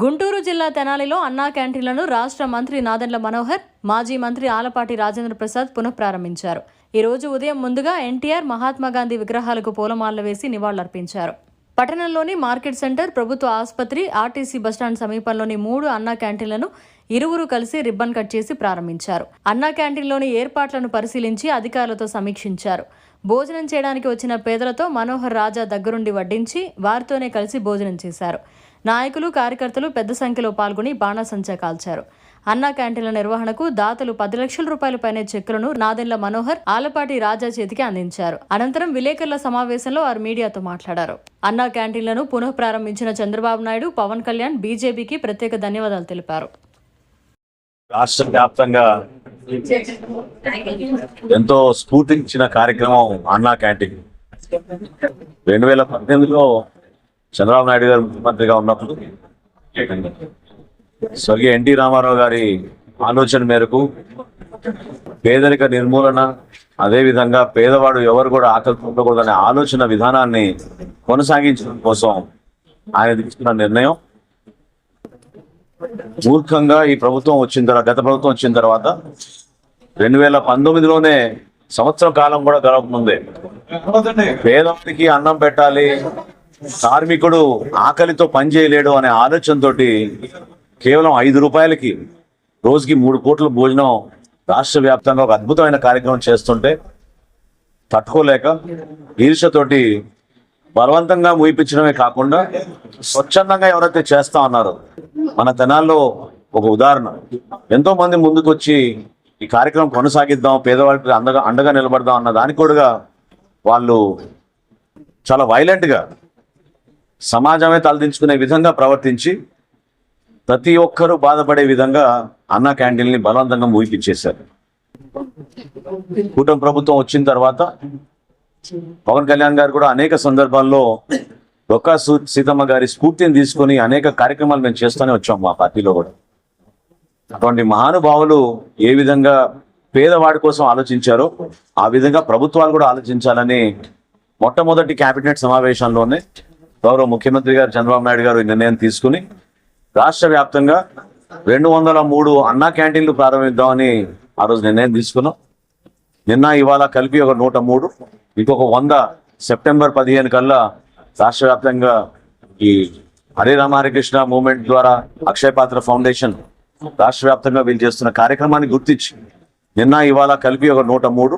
గుంటూరు జిల్లా తెనాలిలో అన్నా క్యాంటీన్లను రాష్ట్ర మంత్రి నాదెండ్ల మనోహర్ మాజీ మంత్రి ఆలపాటి రాజేంద్ర ప్రసాద్ పునఃప్రారంభించారు. ఈ రోజు ఉదయం ముందుగా ఎన్టీఆర్ మహాత్మా గాంధీ విగ్రహాలకు పూలమాలలు వేసి నివాళులర్పించారు. పట్టణంలోని మార్కెట్ సెంటర్ ప్రభుత్వ ఆసుపత్రి ఆర్టీసీ బస్టాండ్ సమీపంలోని మూడు అన్నా క్యాంటీన్లను ఇరువురు కలిసి రిబ్బన్ కట్ చేసి ప్రారంభించారు. అన్నా క్యాంటీన్లోని ఏర్పాట్లను పరిశీలించి అధికారులతో సమీక్షించారు. భోజనం చేయడానికి వచ్చిన పేదలతో మనోహర్ రాజా దగ్గరుండి వడ్డించి వారితోనే కలిసి భోజనం చేశారు. నాయకులు కార్యకర్తలు పెద్ద సంఖ్యలో పాల్గొని బాణాసంచా కాల్చారు. అన్నా క్యాంటీన్ల నిర్వహణకు దాతలు పది లక్షల రూపాయల పైనే చెక్కులను నాదెండ్ల మనోహర్ ఆలపాటి రాజా చేతికి అందించారు. అనంతరం విలేకరుల సమావేశంలో వారు మీడియాతో మాట్లాడారు. అన్నా క్యాంటీన్లను పునః ప్రారంభించిన చంద్రబాబు నాయుడు పవన్ కళ్యాణ్ బీజేపీకి ప్రత్యేక ధన్యవాదాలు తెలిపారు. రాష్ట్ర వ్యాప్తంగా ఎంతో స్ఫూర్తించిన కార్యక్రమం అన్నా క్యాంటీన్. రెండు వేల పద్దెనిమిదిలో చంద్రబాబు నాయుడు గారు ముఖ్యమంత్రిగా ఉన్నప్పుడు స్వర్గీయ ఎన్టీ రామారావు గారి ఆలోచన మేరకు పేదరిక నిర్మూలన అదేవిధంగా పేదవాడు ఎవరు కూడా ఆకలి ఉండకూడదనే ఆలోచన విధానాన్ని కొనసాగించడం కోసం ఆయన తీసుకున్న నిర్ణయం. మూర్ఖంగా ఈ ప్రభుత్వం వచ్చిన తర్వాత గత ప్రభుత్వం వచ్చిన తర్వాత రెండు వేల పంతొమ్మిదిలోనే సంవత్సరం కాలం కూడా గడపనుంది పేదవాడికి అన్నం పెట్టాలి కార్మికుడు ఆకలితో పని చేయలేడు అనే ఆలోచనతోటి కేవలం ఐదు రూపాయలకి రోజుకి మూడు కోట్ల భోజనం రాష్ట్ర వ్యాప్తంగా ఒక అద్భుతమైన కార్యక్రమం చేస్తుంటే తట్టుకోలేక ఈర్షతోటి బలవంతంగా ముయిపించడమే కాకుండా స్వచ్ఛందంగా ఎవరైతే చేస్తా ఉన్నారో మన తెనాల్లో ఒక ఉదాహరణ. ఎంతో మంది ముందుకు వచ్చి ఈ కార్యక్రమం కొనసాగిద్దాం పేదవాళ్ళకి అండగా అండగా నిలబడదాం అన్న దానికి కూడా వాళ్ళు చాలా వైలెంట్గా సమాజమే తలదించుకునే విధంగా ప్రవర్తించి ప్రతి ఒక్కరూ బాధపడే విధంగా అన్న క్యాంటీన్ని బలవంతంగా మూగిపించేశారు. కూటమి ప్రభుత్వం వచ్చిన తర్వాత పవన్ కళ్యాణ్ గారు కూడా అనేక సందర్భాల్లో డొక్కా సీతమ్మ గారి స్ఫూర్తిని తీసుకొని అనేక కార్యక్రమాలు మేము చేస్తూనే వచ్చాం మా పార్టీలో కూడా. అటువంటి మహానుభావులు ఏ విధంగా పేదవాడి కోసం ఆలోచించారో ఆ విధంగా ప్రభుత్వాలు కూడా ఆలోచించాలని మొట్టమొదటి కేబినెట్ సమావేశంలోనే గౌరవ ముఖ్యమంత్రి గారు చంద్రబాబు నాయుడు గారు ఈ నిర్ణయం తీసుకుని రాష్ట్ర వ్యాప్తంగా రెండు వందల మూడు అన్నా క్యాంటీన్లు ప్రారంభిద్దామని ఆ రోజు నిర్ణయం తీసుకున్నాం. నిన్న ఇవాళ కలిపి ఒక నూట మూడు ఇంకొక వంద సెప్టెంబర్ పదిహేను కల్లా రాష్ట్ర వ్యాప్తంగా ఈ హరే రామ హరికృష్ణ మూవ్మెంట్ ద్వారా అక్షయ పాత్ర ఫౌండేషన్ రాష్ట్ర వ్యాప్తంగా వీళ్ళు చేస్తున్న కార్యక్రమాన్ని గుర్తించి నిన్న ఇవాళ కలిపి ఒక నూట మూడు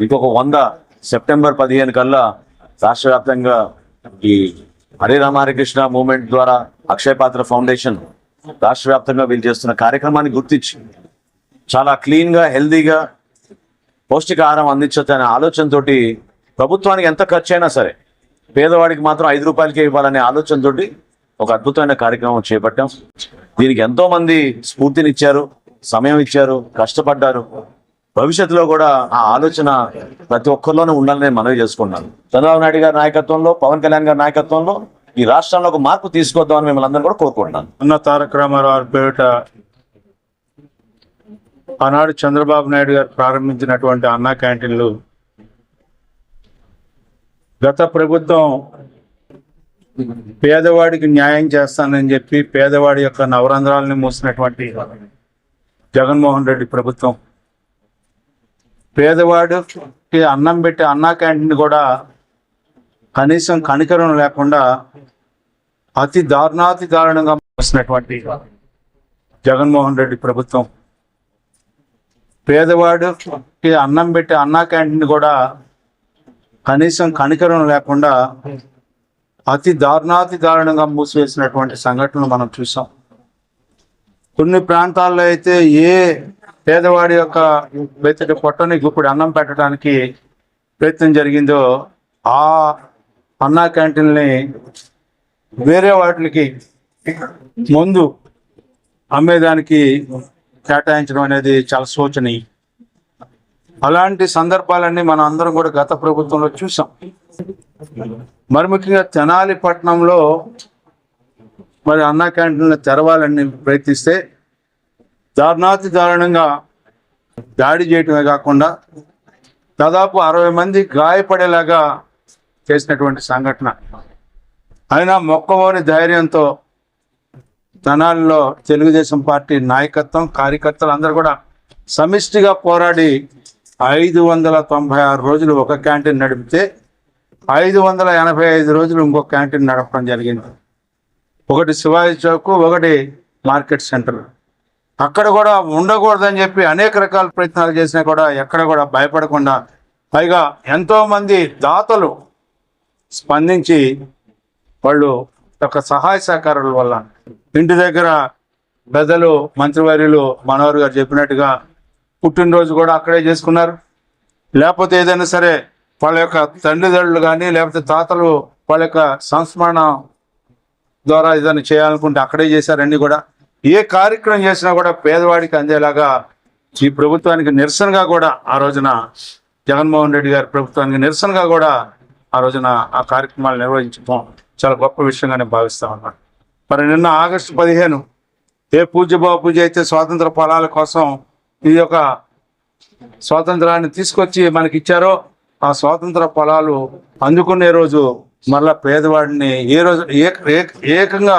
ఇంకొక వంద సెప్టెంబర్ పదిహేను కల్లా రాష్ట్ర వ్యాప్తంగా ఈ హరే రామహరికృష్ణ మూవ్మెంట్ ద్వారా అక్షయ పాత్ర ఫౌండేషన్ రాష్ట్ర వ్యాప్తంగా వీళ్ళు చేస్తున్న కార్యక్రమాన్ని గుర్తించి చాలా క్లీన్గా హెల్దీగా పౌష్టికాహారం అందించవచ్చు అనే ఆలోచనతోటి ప్రభుత్వానికి ఎంత ఖర్చు అయినా సరే పేదవాడికి మాత్రం ఐదు రూపాయలకే ఇవ్వాలనే ఆలోచనతో ఒక అద్భుతమైన కార్యక్రమం చేపట్టాం. దీనికి ఎంతో మంది స్ఫూర్తినిచ్చారు సమయం ఇచ్చారు కష్టపడ్డారు. భవిష్యత్తులో కూడా ఆ ఆలోచన ప్రతి ఒక్కరిలోనే ఉండాలని మనవి చేసుకున్నాను చంద్రబాబు నాయుడు గారి నాయకత్వంలో పవన్ కళ్యాణ్ గారి నాయకత్వంలో ఈ రాష్ట్రంలో ఒక మార్పు తీసుకొద్దామని మిమ్మల్ని అందరూ కూడా కోరుకుంటున్నాను. అన్న తారక రామారావు గారి పేరిట ఆనాడు చంద్రబాబు నాయుడు గారు ప్రారంభించినటువంటి అన్నా క్యాంటీన్లు గత ప్రభుత్వం పేదవాడికి న్యాయం చేస్తానని చెప్పి పేదవాడి యొక్క నవరంధ్రాలని మూసినటువంటి జగన్మోహన్ రెడ్డి ప్రభుత్వం పేదవాడికి అన్నం పెట్టి అన్నా క్యాంటీన్ కూడా కనీసం కనికరం లేకుండా అతి దారుణాతి దారుణంగా వస్తున్నటువంటి జగన్మోహన్ రెడ్డి ప్రభుత్వం. పేదవాడికి అన్నం పెట్టి అన్నా క్యాంటీన్ కూడా కనీసం కనికరం లేకుండా అతి దారుణాతి దారుణంగా మూసివేసినటువంటి సంఘటనలు మనం చూసాం. కొన్ని ప్రాంతాల్లో అయితే ఏ పేదవాడి యొక్క వెతటి పొట్టని గుప్పుడు అన్నం పెట్టడానికి ప్రయత్నం జరిగిందో ఆ అన్నా క్యాంటీన్ని వేరే వాటికి ముందు అమ్మేదానికి కేటాయించడం అనేది చాలా శోచనీయం. అలాంటి సందర్భాలన్నీ మనం అందరం కూడా గత ప్రభుత్వంలో చూసాం. మరి ముఖ్యంగా తెనాలి పట్టణంలో మరి అన్నా క్యాంటీన్లు తెరవాలని ప్రయత్నిస్తే దారుణాతి దారుణంగా దాడి చేయటమే కాకుండా దాదాపు అరవై మంది గాయపడేలాగా చేసినటువంటి సంఘటన. అయినా మొక్కవోని ధైర్యంతో జనాల్లో తెలుగుదేశం పార్టీ నాయకత్వం కార్యకర్తలు అందరూ కూడా సమిష్టిగా పోరాడి ఐదు వందల తొంభై ఆరు రోజులు ఒక క్యాంటీన్ నడిపితే ఐదు వందల ఎనభై ఐదు రోజులు ఇంకో క్యాంటీన్ నడపడం జరిగింది. ఒకటి శివాజీ చౌక్ ఒకటి మార్కెట్ సెంటర్. అక్కడ కూడా ఉండకూడదని చెప్పి అనేక రకాల ప్రయత్నాలు చేసినా కూడా ఎక్కడ కూడా భయపడకుండా పైగా ఎంతో మంది దాతలు స్పందించి వాళ్ళు యొక్క సహాయ సహకారాల వల్ల ఇంటి దగ్గర పెద్దలు మంత్రివర్యులు మనోహర్ గారు చెప్పినట్టుగా పుట్టినరోజు కూడా అక్కడే చేసుకున్నారు. లేకపోతే ఏదైనా సరే వాళ్ళ యొక్క తండ్రిదండ్రులు కానీ లేకపోతే తాతలు వాళ్ళ యొక్క సంస్మరణ ద్వారా ఏదైనా చేయాలనుకుంటే అక్కడే చేశారన్నీ కూడా ఏ కార్యక్రమం చేసినా కూడా పేదవాడికి అందేలాగా ఈ ప్రభుత్వానికి నిరసనగా కూడా ఆ రోజున జగన్మోహన్ రెడ్డి గారి ప్రభుత్వానికి నిరసనగా కూడా ఆ రోజున ఆ కార్యక్రమాలు నిర్వహించడం చాలా గొప్ప విషయంగానే భావిస్తా ఉన్నాను మరి నిన్న ఆగస్టు పదిహేను ఏ పూజ్య బాబు పూజ అయితే స్వాతంత్ర ఫలాల కోసం ఈ యొక్క స్వాతంత్రాన్ని తీసుకొచ్చి మనకి ఇచ్చారో ఆ స్వాతంత్ర ఫలాలు అందుకునే రోజు మళ్ళా పేదవాడిని ఏ రోజు ఏక- ఏకంగా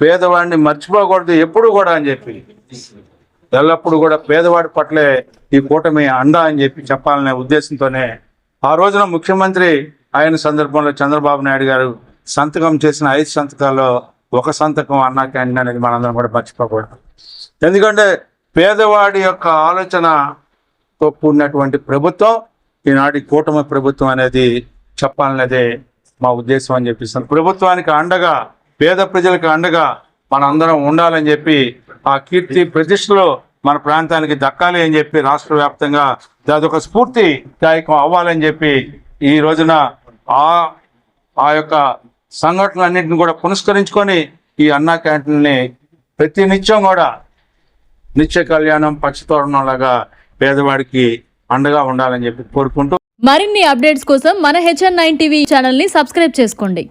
పేదవాడిని మర్చిపోకూడదు ఎప్పుడు కూడా అని చెప్పి. ఎల్లప్పుడూ కూడా పేదవాడి పట్లే ఈ కూటమి అండ అని చెప్పి చెప్పాలనే ఉద్దేశంతోనే ఆ రోజున ముఖ్యమంత్రి ఆయన సందర్భంలో చంద్రబాబు నాయుడు గారు సంతకం చేసిన ఐదు సంతకాల్లో ఒక సంతకం అన్నా క్యాంటీన్ అనేది మనందరం కూడా మర్చిపోకూడదు. ఎందుకంటే పేదవాడి యొక్క ఆలోచనతో కూడినటువంటి ప్రభుత్వం ఈనాటి కూటమి ప్రభుత్వం అనేది చెప్పాలనేదే మా ఉద్దేశం అని చెప్పిస్తాను ప్రభుత్వానికి అండగా పేద ప్రజలకు అండగా మనందరం ఉండాలని చెప్పి ఆ కీర్తి ప్రతిష్టలో మన ప్రాంతానికి దక్కాలి అని చెప్పి రాష్ట్ర వ్యాప్తంగా అదొక స్ఫూర్తి దాయకం అవ్వాలని చెప్పి ఈ రోజున ఆ ఆ యొక్క సంఘటనలన్నింటిని కూడా పునస్కరించుకొని ఈ అన్నా క్యాంటీన్ని ప్రతి నిత్యం కూడా నిత్య కళ్యాణం పక్షతోరణం లాగా పేదవాడికి అండగా ఉండాలని చెప్పి కోరుకుంటూ మరిన్ని అప్డేట్స్ కోసం మన హెచ్ఎన్ నైన్ టీవీ ఛానల్ని సబ్స్క్రైబ్ చేసుకోండి.